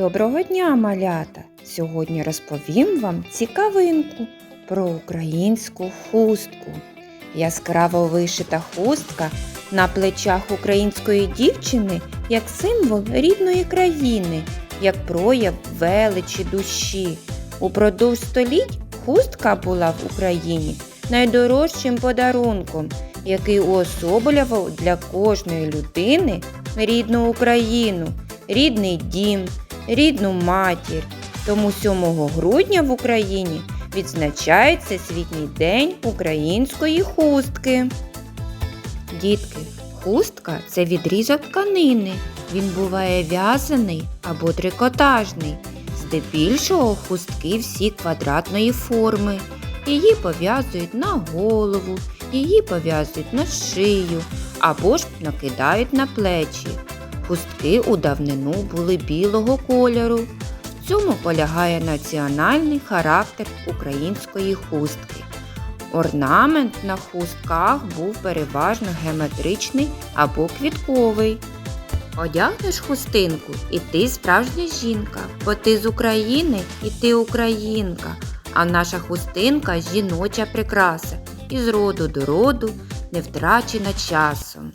Доброго дня, малята! Сьогодні розповім вам цікавинку про українську хустку. Яскраво вишита хустка на плечах української дівчини як символ рідної країни, як прояв величі душі. Упродовж століть хустка була в Україні найдорожчим подарунком, який уособлював для кожної людини рідну Україну, рідний дім, рідну матір. Тому 7 грудня в Україні відзначається Світній день української хустки. Дітки, хустка це відрізок тканини. Він буває в'язаний або трикотажний. Здебільшого хустки всі квадратної форми. Її пов'язують на голову, її пов'язують на шию або ж накидають на плечі. Хустки у давнину були білого кольору. В цьому полягає національний характер української хустки. Орнамент на хустках був переважно геометричний або квітковий. Одягнеш хустинку і ти справжня жінка, бо ти з України і ти українка, а наша хустинка жіноча прикраса і з роду до роду не втрачена часом.